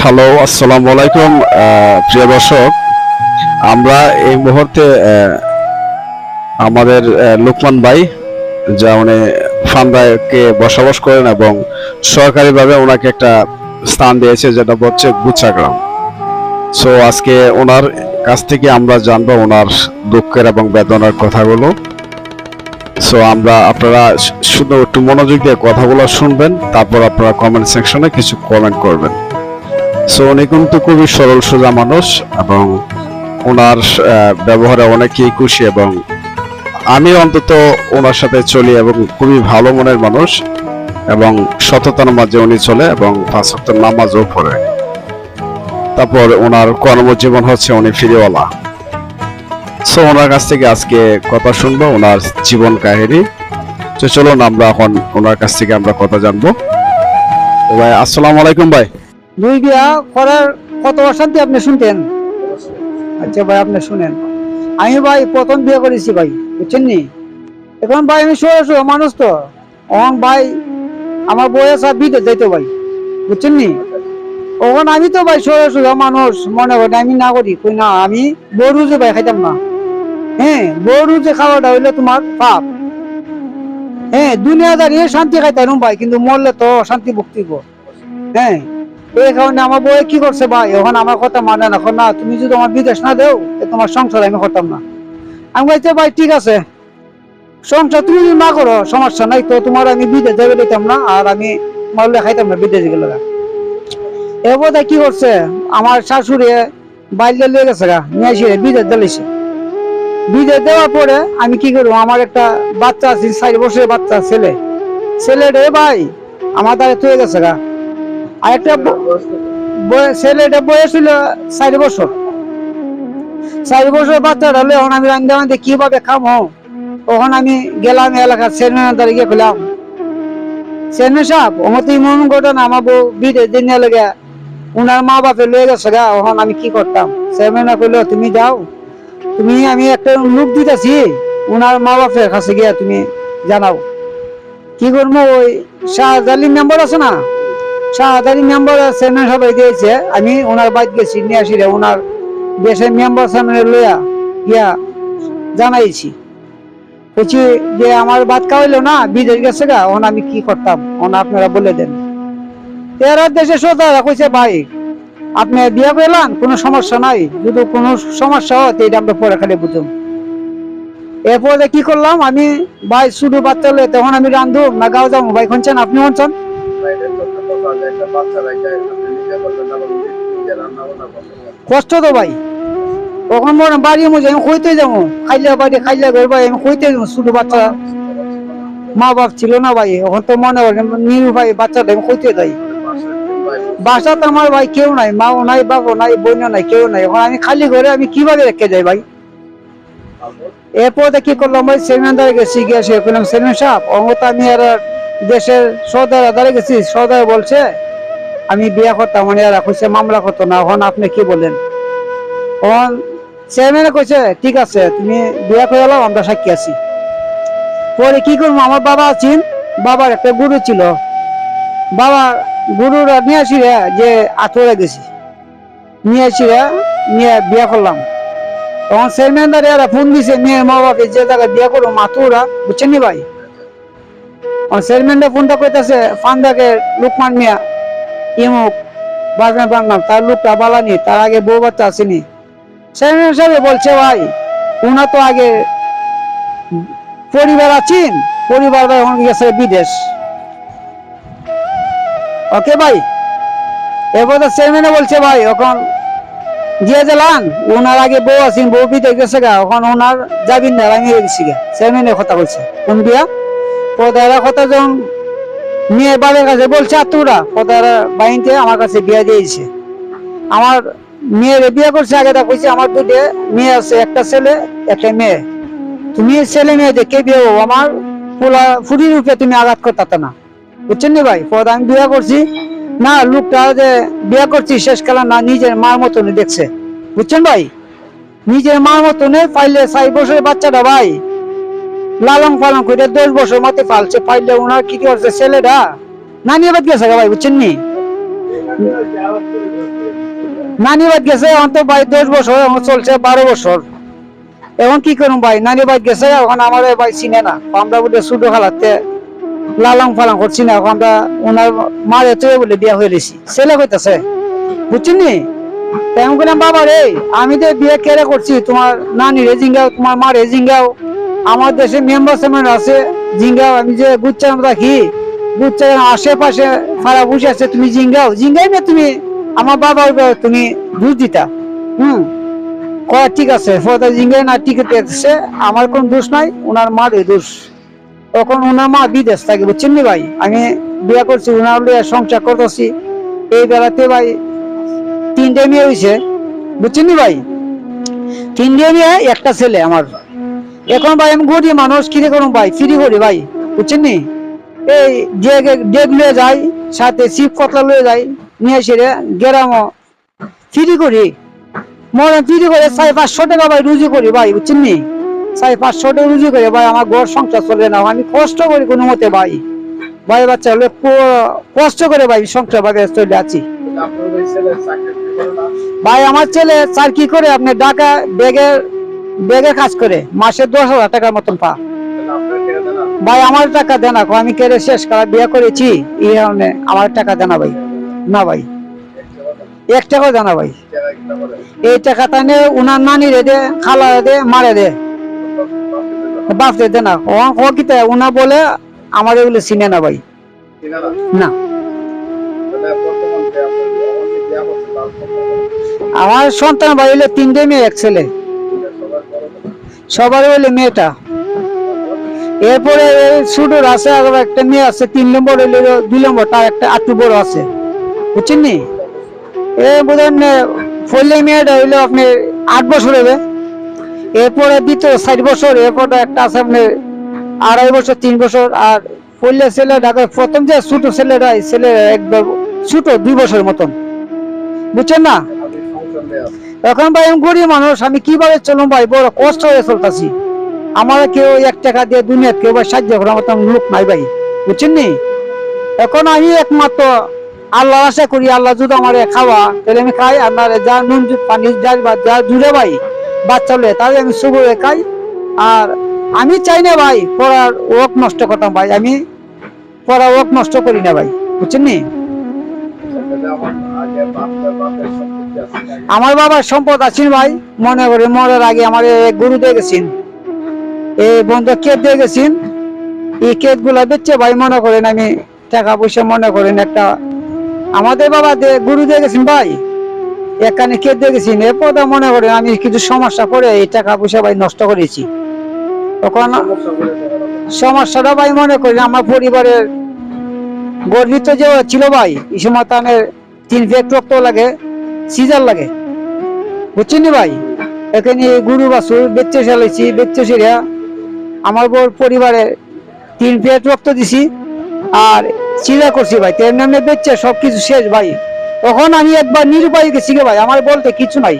Hello আসসালামু আলাইকুম প্রিয় দর্শক আমরা এই মুহূর্তে আমাদের আহ, লোকমান ভাই যা উনি ফান্দাকে বসবাস করেন এবং সরকারিভাবে ওনাকে একটা স্থান দিয়েছে যেটা হচ্ছে গুচ্ছাগ্রাম সো আজকে ওনার কাছ থেকে আমরা জানব ওনার দুঃখের এবং বেদনার কথাগুলো। সো আমরা আপনারা শুধু একটু মনোযোগ দিয়ে কথাগুলো শুনবেন তারপর আপনারা কমেন্ট সেকশনে কিছু কমেন্ট করবেন। সো উনি কিন্তু খুবই সরল সোজা মানুষ এবং ওনার ব্যবহারে অনেকেই খুশি এবং আমি অন্তত ওনার সাথে চলি এবং খুবই ভালো মনের মানুষ এবং সততার মাঝে উনি চলে এবং পাঁচ সপ্তাহ নামাজও পড়ে। তারপর ওনার কর্মজীবন হচ্ছে উনি ফিরিওয়ালা। সো ওনার কাছ থেকে আজকে কথা শুনব ওনার জীবন কাহিনী। তো চলুন আমরা এখন ওনার কাছ থেকে আমরা কথা জানব। ভাই আসসালামু আলাইকুম ভাই। দুই বিয়া করার কত অশান্তি আপনি শুনতেন? আচ্ছা ভাই, আপনি শুনেন। আমি ভাই প্রথম বিয়ে করেছি ভাই, বুঝছেন নি? এখন ভাই আমি শুয়ে শুয়ে মানুষ তো। এখন ভাই আমার বয়স আর বিদে যাইতো ভাই, বুঝছেন নি? ওখান আমি তো ভাই শুয়ে শুয়ে মানুষ, মনে করি আমি না করি কই না, আমি বড়ু যে ভাই খাইতাম না। হ্যাঁ বড়ু যে খাওয়াটা হইলে তোমার পাপ। হ্যাঁ দুনিয়া দাঁড়িয়ে শান্তি খাইতাম ভাই, কিন্তু মরলে তো শান্তি ভুক্তিব হ্যাঁ এই কারণে আমার বউ কি করছে ভাই? এখন আমার কথা মানে না। না, তুমি যদি আমার বিদেশ না দেও তোমার সংসার আমি করতাম না। আমি বলছি ভাই, ঠিক আছে। সংসার তুমি যদি না করো, সমস্যা নাই তো। তোমার আমি বিদেশ যাবে দিতাম না, আর আমি মারলে খাইতাম না বিদেশ গেলে এ বোধহয় কি করছে? আমার শাশুড়ি বাইরে লিয়ে গেছে গা, নিয়ে এসে বিদেশ দিলেছে বিদেশ দেওয়ার পরে আমি কি করব? আমার একটা বাচ্চা আছে, চার বছরের বাচ্চা, ছেলে। ছেলেটা ভাই, আমার দ্বারা তুই গেছে গা। আর একটা ছেলেটা বয়স ছিল চার বছর। চার বছর বাচ্চাটা হলে, এখন আমি রান্ধে রান্ধে কীভাবে খামো? তখন আমি গেলাম, এলাকার চেয়ারম্যানের দ্বারা গিয়ে পেলাম চেয়ারম্যান সাহেব, আমার তো এমন ঘটনা, আমার বউ বিদেশ দিন লেগে উনার মা বাপে লয়ে গেছে গা এখন আমি কি করতাম? চেয়ারম্যান কইলো, তুমি যাও, তুমি, আমি একটা লোক দিতেছি, উনার মা বাপের কাছে গিয়া তুমি জানাও। কি করব? ওই শাহজালি মেম্বার আছে না? শাহদারি মেম্বার চেয়ারম্যান সবাই দিয়েছে। আমি ওনার বাদ গেছি, নিয়ে আসি ওনার দেশের মেম্বার সামনে লইয়া, গিয়া জানাইছি। বলছি যে আমার বাদ খাওয়াইলো না, বিদেশ গেছে গা ওন আমি কি করতাম? ওন আপনারা বলে দেন। এরা দেশে সোজা কইছে, ভাই, আপনি বিয়ে করলেন, কোনো সমস্যা নাই। যদি কোনো সমস্যা হয় এটা আমরা পরে খালি বুঝুন এরপরে কি করলাম, আমি ভাই শুধু বাচ্চা তখন আমি রান্ধু না গাও যাব, ভাই শুনছেন আপনি শুনছেন কষ্ট তো ভাই। মনে বাড়ি মধ্যে আমি কইতে যাব খাইলে বাড়ি খাইলে ঘর ভাই আমি কইতে যাব শুধু বাচ্চা। মা বাপ ছিল না ভাই এখন তো মনে হয় নিরু ভাই বাচ্চাটা আমি কইতে যাই। বাসাতে আমার ভাই কেউ নাই মাও নাই বাবু নাই বোনও নাই কেউ নাই। এখন আমি খালি ঘরে আমি কীভাবে রেখে যাই ভাই? এরপরে কি করলাম ভাই সেমিনার গেছি গিয়ে সে করলাম সেমিনার সাহেব অঙ্গত আমি আর দেশের সর্দার আদারে গেছি সর্দার বলছে, আমি বিয়া করতাম মানে এরা কইছে মামলা করতো না। এখন আপনি কি বলেন তখন চেয়ারম্যানে কইছে, ঠিক আছে, তুমি বিয়া করে এলাম আমরা সাক্ষী আছি। পরে কি করব, আমার বাবা আছেন, বাবার একটা গুরু ছিল। বাবা গুরুরা নিয়ে আসি রে যে আঠুরে গেছি, নিয়ে আসি রে নিয়ে বিয়া করলাম। তখন চেয়ারম্যান দাঁড়িয়ে এরা ফোন দিছে মেয়ের মা বাবা যে জায়গায় বিয়া করব মাতুরা বুঝছেন ভাই? চেয়ারম্যানটা ফোনটা কইতাছে, ফান্দাকে লোকমান মিয়া ইমুক বাজনা বাংলাম তার লোকটা বালানি তার আগে বউ বাচ্চা আসেনি। চেয়ারম্যান সাহেব বলছে, ভাই ওনা তো আগে পরিবার আছেন, পরিবার এখন গেছে বিদেশ। ওকে ভাই। এরপরে চেয়ারম্যানে বলছে, ভাই, এখন দিয়ে দিলাম ওনার আগে বউ আছেন, বউ বিদেশ গেছে গা, এখন ওনার যাবিন না আমি গেছি গা। চেয়ারম্যানের কথা বলছে, কোন বিয়া? পদারা কথা যখন মেয়ে বাবার কাছে বলছে আত্মরা পদারা বাহিনীতে আমার কাছে বিয়া দিয়েছে। আমার মেয়ের বিয়ে করছে, আগে তা আমার দুটো মেয়ে আছে, একটা ছেলে, একটা মেয়ে। তুমি ছেলে মেয়ে দেখে বিয়ে হব আমার ফুলা ফুরির রূপে তুমি আঘাত করতে না। বুঝছেন নি ভাই? পদ আমি বিয়ে করছি। না, লোকটা যে বিয়ে করছি, শেষ কালা না, নিজের মার মতনই দেখছে। বুঝছেন ভাই? নিজের মার মতনে পাইলে চার বছরের বাচ্চাটা ভাই। লালন পালন করে দশ বছর মতো পালছে, পাইলে ওনার কি করছে ছেলেটা নানি বাদ গেছে ভাই, বুঝছেন নি? নানি বাদ গেছে, এখন তো ভাই দশ বছর, এখন চলছে বারো বছর। এখন কি করুন ভাই, নানি বাদ গেছে, এখন আমার ভাই চিনে না। আমরা বলে শুধু খালাতে লালং ফালাং করছি না, এখন আমরা ওনার মারে তো বলে বিয়া হয়ে গেছি। ছেলে হইতেছে বুঝছেন নি? তেমন করলাম বাবা রে, আমি তো বিয়ে কেড়ে করছি, তোমার নানি রে জিঙ্গাও, তোমার মা রে জিঙ্গাও আমার দেশে মেম্বার সেমেন্ট আছে, জিঙ্গাও, আমি যে গুচ্ছান রাখি গুচ্ছান আশেপাশে ফারা বসে আছে, তুমি জিঙ্গাও। জিঙ্গাই না তুমি, আমার বাবার তুমি বুঝ দিতা। হুম? কয়, ঠিক আছে ফোটা জিঙ্গাই না টিকিট পেয়েছে আমার কোন দোষ নাই ওনার মার দোষ। তখন ওনার মা বিদেশ থাকে, বুঝছেন নি ভাই? আমি বিয়ে করছি ওনার লইয়া সংসার করতেছি। এই বেলাতে ভাই তিনটে মেয়ে হয়েছে বুঝছেন নি ভাই? তিনটে মেয়ে একটা ছেলে আমার। এখন ভাই আমি গরিব মানুষ কিনে করুন ভাই? ফ্রি করি ভাই বুঝছেন নি? এই ডেগ লয়ে যাই সাথে চিপ কতলা লয়ে যাই নিয়ে এসে গেরাম ফ্রি করি। মনে ফ্রি করে সাড়ে পাঁচশো টাকা ভাই রুজি করি ভাই বুঝছেন নি? সাড়ে পাঁচশো টাকা রুজি করে ভাই আমার ঘর সংসার চলে না আমি কষ্ট করি কোনো মতে ভাই। ভাই বাচ্চা হলে কষ্ট করে ভাই সংসার ভাবে চলে আছি। ভাই আমার ছেলে স্যার কি করে আপনি ঢাকা ব্যাগের ব্যাগের কাজ করে, মাসে দশ হাজার টাকার মতন পা। ভাই, আমার টাকা দেন আমি কেড়ে শেষ করা বিয়ে করেছি, এই কারণে আমার টাকা দেনা ভাই। না ভাই। এক টাকাও জানা ভাই। এই টাকাটা নিয়ে উনার নানি রে দে, খালা রে দে মারে দে। বাপ দে দে না। ও ও কি তাই? উনা বলে আমার এগুলো চিনে না ভাই। না। আমার সন্তান ভাই হইলে তিনটে মেয়ে, এক ছেলে। সবার হইলে মেয়েটা। এরপরে শুটুর আছে আর একটা মেয়ে আছে, তিন নম্বর হইলে, দুই নম্বর, তার একটা আটটু বড় আছে। বুঝছেন নি? এ বোধহয় ফলে মেয়েটা হইল আপনি আট বছর হবে। এরপরে দ্বিতীয় ষাট বছর, এরপরে একটা আছে আপনি আড়াই বছর, তিন বছর, আর ছেলে ঢাকা প্রথম যে ছোট ছেলেটা ছেলে একদম ছোট দুই বছর মতন। বুঝছেন না? এখন ভাই, আমি গরিব মানুষ, আমি কীভাবে চলুন ভাই? বড় কষ্ট হয়ে চলতেছি। আমার কেউ এক টাকা দিয়ে দুনিয়া কেউ ভাই সাহায্য করার মতো লোক নাই ভাই। বুঝছেন নি? এখন আমি একমাত্র আল্লাহ আশা করি, আল্লাহ যদি আমার খাওয়া, তাহলে আমি খাই। আমার যা নুন পানি, যা যা জুড়ে ভাই, বাচ্চা হলে তাহলে আমি সুবরে খাই। আর আমি চাই না ভাই, পড়ার ওক নষ্ট করতাম ভাই। আমি পড়া ওক নষ্ট করি না ভাই। বুঝছেন নি? আমার বাবার সম্পদ আছেন ভাই? মনে করে মরার আগে আমার গরু দিয়ে গেছেন। এই বন্ধু কেট দিয়ে গেছেন। এই কেটগুলা বেচছে ভাই মনে করেন আমি টাকা পয়সা মনে করেন একটা আমাদের বাবা গরু দিয়ে গেছেন ভাই। এখানে কেট দিয়ে গেছেন। এরপর মনে করেন আমি কিছু সমস্যা করে এই টাকা পয়সা ভাই নষ্ট করেছি। তখন সমস্যাটা ভাই মনে করি আমার পরিবারের গর্বিত যে ছিল ভাই এই সময় তানের তিন ফেক রক্ত লাগে, সিজার লাগে। বুঝছেন ভাই? এখানে গরু, বাছুর, বেচে চালাইছি বেচে সেরা আমার বর পরিবারে তিন পেট রক্ত দিছি আর চিরা করছি ভাই। তেল নামে বেচছে সবকিছু শেষ ভাই। তখন আমি একবার নিরুপায় গেছি গে ভাই, আমার বলতে কিছু নাই।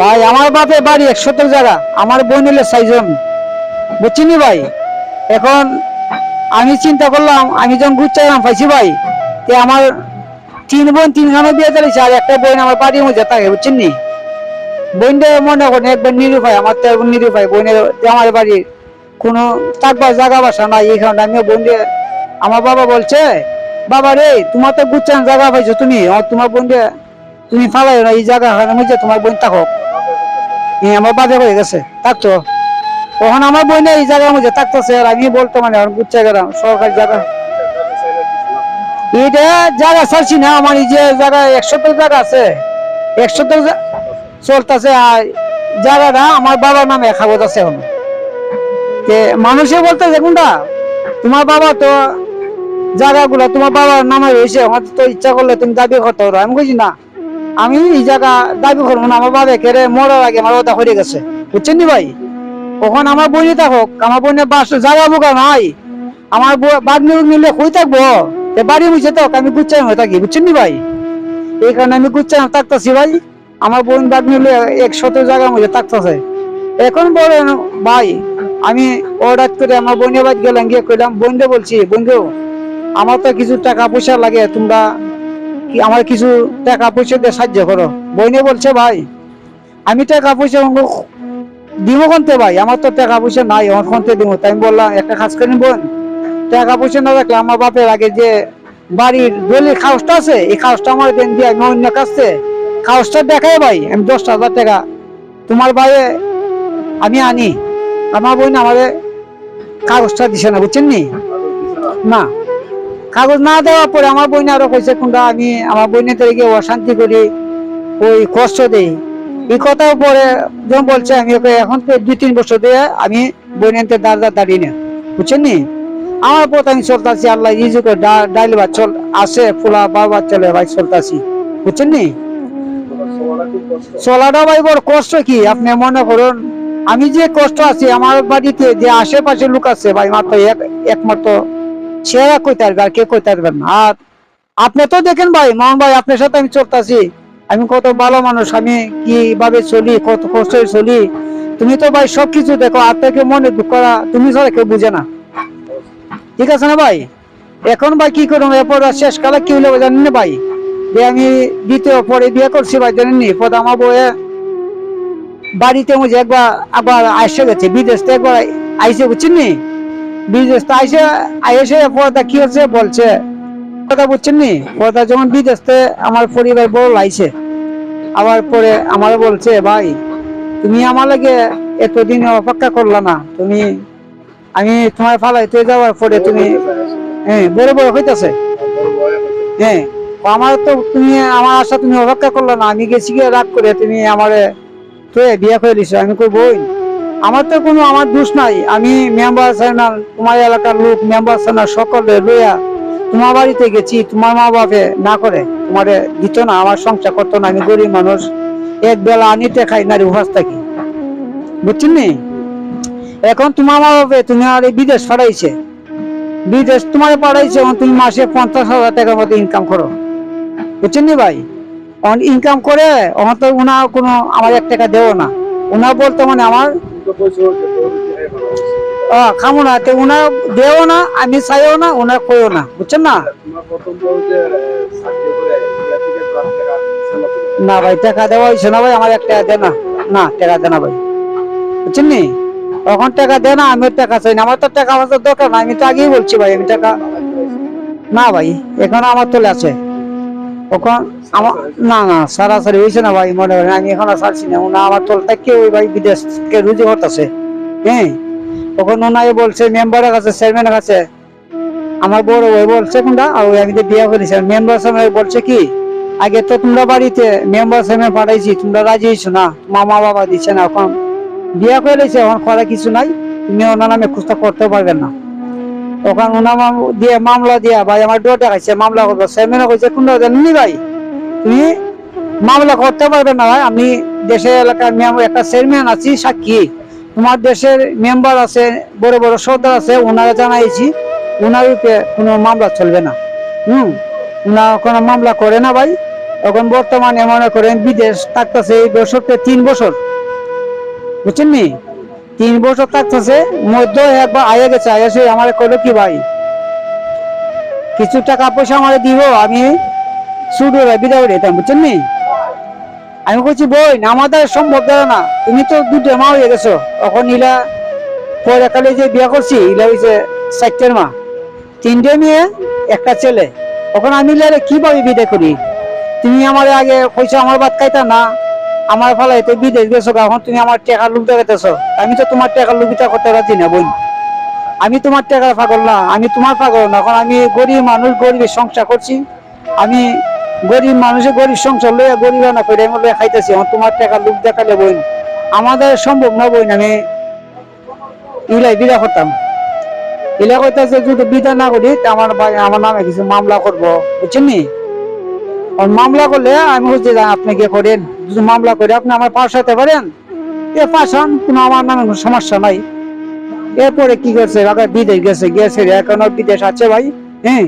ভাই, আমার বাপে বাড়ি একশো জায়গা, আমার বোন হলে সাইজন বুঝছিনি ভাই? এখন আমি চিন্তা করলাম, আমি যখন গুচ্ছাইলাম পাইছি ভাই, তে আমার তিন বোন তিনখানে বিয়ে চালিয়েছে আর একটা বোন আমার বাড়ির মধ্যে থাকে, বুঝছেন নি? বোনটা মনে করেন একবার নিরুপায়, আমার তো একবার নিরুপায়, বোনের আমার বাড়ির কোনো থাকবার জায়গা বাসা নাই, এই কারণে আমিও বোন দিয়ে আমার বাবা বলছে, বাবা রে, তোমার তো গুচ্ছান জায়গা পাইছো তুমি, আমার তোমার বোন দিয়ে তুমি ফালাই না, এই জায়গা মধ্যে তোমার বোন থাকো আমার বাজে হয়ে গেছে থাকতো তখন আমার বোন এই জায়গার মধ্যে থাকতেছে আর আমি বলতো মানে গুচ্ছা গেলাম, সরকারি জায়গা। এটা জায়গা ছাড়ছি না, আমার এই যে জায়গা একশো জায়গা আছে, একশো চলতেছে আর জায়গাটা আমার বাবার নামে খাবত আছে এখন। মানুষে বলতেছে কোনটা? তোমার বাবা তো জায়গাগুলো তোমার বাবার নামে রয়েছে, আমার তো ইচ্ছা করলে তুমি দাবি করতে পারো। আমি বুঝি না, আমি এই জায়গা দাবি করব না, আমার বাবা কেড়ে মরার আগে আমার ওটা হয়ে গেছে। বুঝছেন নি ভাই? ওখানে আমার বই থাকুক, আমার বোনের বাস জায়গা বোকা নাই। আমার বাগনি নিলে কই থাকব? বাড়ি বুঝে তো, আমি গুচ্ছাই হয়ে থাকি, বুঝছেন নি ভাই? এই কারণে আমি গুচ্ছাই থাকতেছি ভাই। আমার বোন বাদ নিলে এক শত জায়গার মধ্যে থাকতেছে। এখন বলেন ভাই, আমি অর্ডার করে আমার বোনের বাদ গেলাম, গিয়ে কইলাম বোনকে বলছি বন্ধু আমার তো কিছু টাকা পয়সা লাগে, তোমরা কি আমার কিছু টাকা পয়সা দিয়ে সাহায্য করো? বোনে বলছে, ভাই, আমি টাকা পয়সা দিব কোনতে ভাই? আমার তো টাকা পয়সা নাই, আমার কোনতে দিব তাই আমি বললাম, একটা কাজ করেন বোন, টাকা পয়সা না রাখলে আমার বাপের আগে যে বাড়ির দলিল খাওসটা আছে, এই খাওসটা আমার দেন দিয়ে, আমি অন্য কাছে খাওসটা দেখাই ভাই, আমি দশ হাজার টাকা। তোমার বাইরে আমি আনি। আমার বোন আমারে কাগজটা দিছে না, বুঝছেন নি? না। কাগজ না দেওয়ার পরে আমার বোন আরও কইছে কোনটা আমি আমার বোনের থেকে অশান্তি করি, ওই কষ্ট দেই। এই কথার পরে যখন বলছে, আমি ওকে এখন দুই, তিন বছর দিয়ে আমি বোনের দাঁড়া দাঁড়িয়ে না। বুঝছেন নি? আমার পথ আমি চলতেছি, আল্লাহ ইজি করে ডাইল বা চল আসে ফুলা বারবার চলে ভাই, চলতেছি। বুঝছেন নি? চলাটা ভাই বড় কষ্ট কি? আপনি মনে করুন, আমি যে কষ্ট আছি, আমার বাড়িতে যে আশেপাশে লোক আছে ভাই, মাত্র এক, একমাত্র, সেরা কইতে পারবে আর কে কইতে পারবেন আর আপনি তো দেখেন ভাই, মোহন ভাই, আপনার সাথে আমি চলতেছি। আমি কত ভালো মানুষ, আমি কীভাবে চলি, কত কষ্টে চলি। তুমি তো ভাই সবকিছু দেখো আপনাকে মনে দুঃখ করা তুমি ছাড়া কেউ বুঝে না। ঠিক আছে না ভাই? এখন ভাই কি করব? এরপর শেষ কালে কি হলো জানেন না ভাই? যে আমি দ্বিতীয় পরে বিয়ে করছি ভাই, জানেন নি? পর আমার বউয়ে বাড়িতে মুঝে একবার, আবার আসে গেছে, বিদেশ একবার আইসে, বুঝছেন নি? বিদেশ তো আইসে আইসে পর্দা কি হচ্ছে? বলছে কথা বলছেন নি? পর্দা যখন বিদেশ আমার পরিবার বড় লাইছে। আবার পরে আমার বলছে, ভাই, তুমি আমার লাগে এতদিন অপেক্ষা করলা না। তুমি, আমি তোমার ফালাইতে যাওয়ার পরে তুমি হ্যাঁ বড় বড় হইতেছে। হ্যাঁ আমার তো তুমি, আমার আশা তুমি অপেক্ষা করলে না। আমি গেছি গিয়ে রাগ করে তুমি আমারে তো বিয়ে করে দিছো। আমি কই বই আমার তো কোনো, আমার দোষ নাই। আমি মেম্বার আছে তোমার এলাকার লোক মেম্বার আছে সকলে লইয়া তোমার বাড়িতে গেছি, তোমার মা বাপে না করে তোমারে দিত না, আমার সংসার করতো না, আমি গরিব মানুষ। এক বেলা আনিতে খাই নারী উপাস থাকি। বুঝছেন নি? এখন তোমার মা বাপে তুমি আর বিদেশ পাঠাইছে। বিদেশ তোমার পাঠাইছে, এখন তুমি মাসে পঞ্চাশ হাজার টাকার মতো ইনকাম করো। বুঝছেন নি ভাই? ইনকাম করে অন তো উনা কোনো আমার এক টাকা দেও না। উনা বলতে মানে আমার খামো না। তো উনা দেও না, আমি চাইও না উনা কইও না। বুঝছেন না? না ভাই, টাকা দেওয়া হয়েছে না ভাই, আমার এক টাকা দে না। না, টাকা দে না ভাই। বুঝছেন নি? তখন টাকা দে না আমি টাকা চাই না। আমার তো টাকা পয়সার দরকার না, আমি তো আগেই বলছি ভাই, আমি টাকা না ভাই, এখন আমার তোলে আছে। ওখন আমার না না, সারাসারি হয়েছে না ভাই, মনে করেন, আমি এখন আর ছাড়ছি না। ওনা আমার তোল থেকে ওই ভাই বিদেশ রুজি করতেছে। হ্যাঁ? তখন ওনাই বলছে, মেম্বারের কাছে, চেয়ারম্যানের কাছে আমার বড় ওই বলছে কোনটা? আর ওই আমি বিয়ে করেছি মেম্বার সাহেব বলছে কি, আগে তো তোমরা বাড়িতে মেম্বার সাহেব পাঠাইছি, তোমরা রাজি হয়েছো না তোমার মা বাবা দিচ্ছে না, এখন বিয়ে করে দিয়েছে, এখন করা কিছু নাই, তুমি ওনার নামে খুঁজতে করতে পারবেন না। তখন ওনার দিয়ে মামলা দিয়া, ভাই, আমার ডোর দেখাইছে, মামলা করব। চেয়ারম্যানে কইছে, কোনটা জানেননি ভাই, তুমি মামলা করতে পারবে না ভাই, আমি দেশের এলাকার মেম্বার, একটা চেয়ারম্যান আছি, সাক্ষী। তোমার দেশের মেম্বার আছে, বড় বড় সর্দার আছে, ওনারা জানাইছি, ওনার উপরে কোনো মামলা চলবে না। হুম? ওনারা কোনো মামলা করে না ভাই। এখন বর্তমানে মনে করেন বিদেশ থাকতেছে এই বছরটা তিন বছর। বুঝছেন নি? তিন বছর থাকতেছে, মধ্যে একবার আয়ে গেছে, আয়ে এসে আমার কইলো কি ভাই, কিছু টাকা পয়সা আমার দিব, আমি শুরু বিদায় বুঝছেন নি? আমি বলছি বই আমাদের সম্ভব দেয় না। তুমি তো দুটো মা হয়ে গেছো। তখন ইলা পরে কালে যে বিয়ে করছি, ইলা হয়েছে চারটের মা। তিনটে মেয়ে, একটা ছেলে। তখন আমি ইলারে কীভাবে বিদায় করি? তুমি আমার আগে পয়সা আমার বাদ খাইতা না। আমার ফালাই তো বিদেশ গেছো এখন তুমি আমার টাকার লোক দেখাতেছো আমি তো তোমার টাকার লোকিতা করতে রাজি না, বোন। আমি তোমার টাকার পাগল না। আমি তোমার পাগল না। এখন আমি গরিব মানুষ, গরিবের সংসার করছি। আমি গরিব মানুষের গরিব সংসার লইয়া গরিব না করে আমি লইয়া খাইতেছি এখন তোমার টাকা লোক দেখালে বইন। আমাদের সম্ভব না বইন, আমি ইলাই বিদা করতাম। ইলা কইতাছে, যদি বিদা না করি আমার আমার নামে কিছু মামলা করব। বুঝছেন নি? মামলা করলে আমি হচ্ছে আপনি কি করেন। যদি মামলা করে, আপনি আমার পাশ হতে পারেন? এ পাশান কোনো আমার নামে কোনো সমস্যা নাই। এরপরে কি করছে? বিদেশ গেছে গেছে এখনও বিদেশ আছে ভাই হ্যাঁ?